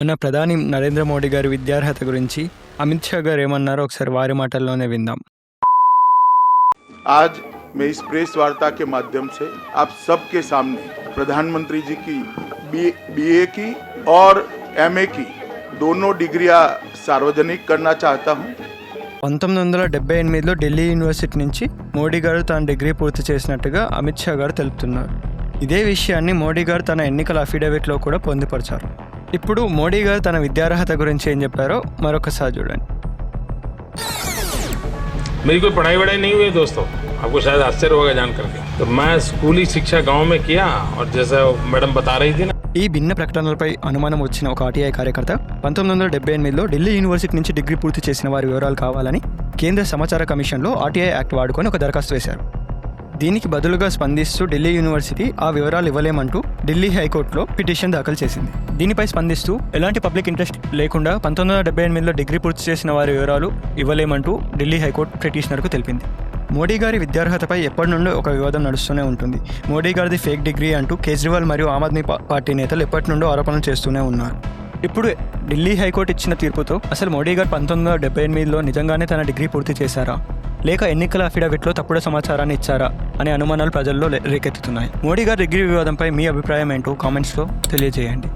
మన ప్రధాని నరేంద్ర మోడీ గారి విద్యార్హత గురించి అమిత్ షా గారు ఏమన్నారో ఒకసారి వారి మాటల్లోనే విందాం आज मैं इस प्रेस वार्ता के माध्यम से आप सबके सामने प्रधानमंत्री जी की बीए की और एमए की दोनों डिग्रियां सार्वजनिक करना चाहता हूं పంతొమ్మిది వందల డెబ్బై ఎనిమిదిలో ఢిల్లీ యూనివర్సిటీ నుంచి మోడీ గారు తన డిగ్రీ పూర్తి చేసినట్టుగా అమిత్ షా గారు తెలుపుతున్నారు ఇదే విషయాన్ని మోడీ గారు తన ఎన్నికల అఫిడవిట్లో కూడా పొందుపరిచారు ఇప్పుడు మోడీ గారు తన విద్యార్హత గురించి ఏం చెప్పారో మరొకసారి చూడండి मेरी कोई पढ़ाई वढ़ाई नहीं हुई है दोस्तों आपको शायद आश्चर्य होगा जान करके तो मैं स्कूली शिक्षा गांव में किया और जैसा मैडम बता रही थी ना ఈ భిన్న ప్రకటనలపై అనుమానం వచ్చిన ఒక ఆర్టీఐ కార్యకర్త పంతొమ్మిది వందల డెబ్బై ఎనిమిదిలో ఢిల్లీ యూనివర్సిటీ నుంచి డిగ్రీ పూర్తి చేసిన వారి వివరాలు కావాలని కేంద్ర సమాచార కమిషన్లో ఆర్టీఐ యాక్ట్ వాడుకొని ఒక దరఖాస్తు వేశారు దీనికి బదులుగా స్పందిస్తూ ఢిల్లీ యూనివర్సిటీ ఆ వివరాలు ఇవ్వలేమంటూ ఢిల్లీ హైకోర్టులో పిటిషన్ దాఖలు చేసింది. దీనిపై స్పందిస్తూ ఎలాంటి పబ్లిక్ ఇంట్రెస్ట్ లేకుండా పంతొమ్మిది వందల డెబ్బై ఎనిమిదిలో డిగ్రీ పూర్తి చేసిన వారి వివరాలు ఇవ్వలేమంటూ ఢిల్లీ హైకోర్టు పిటిషనర్కు తెలిపింది. మోడీ గారి విద్యార్హతపై ఎప్పటి నుండో ఒక వివాదం నడుస్తూనే ఉంటుంది. మోడీ గారిది ఫేక్ డిగ్రీ అంటూ కేజ్రీవాల్ మరియు ఆమ్ ఆద్మీ పార్టీ నేతలు ఎప్పటి నుండో ఆరోపణలు చేస్తూనే ఉన్నారు. ఇప్పుడు ఢిల్లీ హైకోర్టు ఇచ్చిన తీర్పుతో అసలు మోడీ గారు పంతొమ్మిది వందల డెబ్బై ఎనిమిదిలో నిజంగానే తన డిగ్రీ పూర్తి చేశారా? లేక ఎన్నికల అఫిడవిట్లో తప్పుడు సమాచారాన్ని ఇచ్చారా అనే అనుమానాలు ప్రజల్లో రేకెత్తుతున్నాయి. మోడీ గారి డిగ్రీ వివాదంపై మీ అభిప్రాయం ఏంటో కామెంట్స్లో తెలియజేయండి.